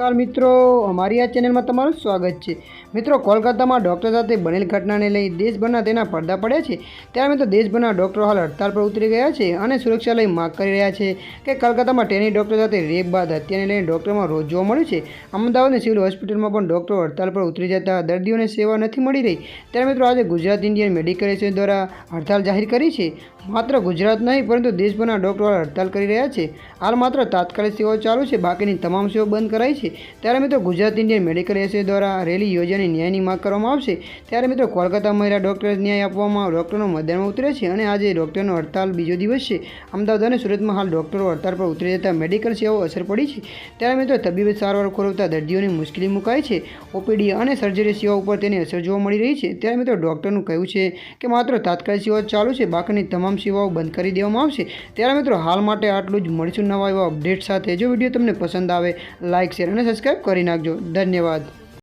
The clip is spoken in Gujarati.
નમસ્કાર મિત્રો. અમારી આ ચેનલમાં તમારું સ્વાગત છે. મિત્રો, કોલકાતામાં ડૉક્ટર સાથે બનેલ ઘટનાને લઈ દેશભરના તેના પડદા પડ્યા છે. ત્યારે મિત્રો, દેશભરના ડૉક્ટરો હાલ હડતાલ પર ઉતરી ગયા છે અને સુરક્ષા લઈ માગ કરી રહ્યા છે કે કલકત્તામાં ટ્રેની ડૉક્ટર સાથે રેપ બાદ હત્યાને લઈને ડૉક્ટરમાં રોજ જોવા મળ્યું છે. અમદાવાદની સિવિલ હોસ્પિટલમાં પણ ડૉક્ટરો હડતાળ પર ઉતરી જતા દર્દીઓને સેવા નથી મળી રહી. ત્યારે મિત્રો, આજે ગુજરાત ઇન્ડિયન મેડિકલ એસોસિએશન દ્વારા હડતાલ જાહેર કરી છે. માત્ર ગુજરાત નહીં, પરંતુ દેશભરના ડૉક્ટરો હડતાલ કરી રહ્યા છે. હાલ માત્ર તાત્કાલિક સેવાઓ ચાલુ છે. બાકીની તમામ સેવાઓ બંધ કરાઈ છે. ત્યારે મિત્રો ગુજરાત ઇન્ડિયન મેડિકલ એસોસિએશન દ્વારા રેલી યોજાની ન્યાયની માંગ કરવામાં આવશે. ત્યારે મિત્રો કોલકાતા મહિલા ડૉક્ટર ન્યાય આપવામાં ડૉક્ટરનો મતદાનમાં ઉતરે છે અને આજે ડૉક્ટરનો હડતાલ બીજો દિવસ છે. અમદાવાદ અને સુરતમાં હાલ ડૉક્ટરો હડતાલ પર ઉતરી જતા મેડિકલ સેવાઓ અસર પડી છે. ત્યારે મિત્રો તબીબી સારવાર ખોરવતા દર્દીઓની મુશ્કેલી મુકાય છે. ઓપીડી અને સર્જરી સેવા ઉપર તેની અસર જોવા મળી રહી છે. ત્યારે મિત્રો ડૉક્ટરનું કહ્યું છે કે માત્ર તાત્કાલિક સેવાઓ ચાલુ છે. બાકીની તમામ સેવાઓ બંધ કરી દેવામાં આવશે. ત્યારે મિત્રો હાલ માટે આટલું જ. મળીશું નવા એવા અપડેટ સાથે. જો વીડિયો તમને પસંદ આવે લાઇક શેર અને સબસ્ક્રાઈબ કરી નાખજો. ધન્યવાદ.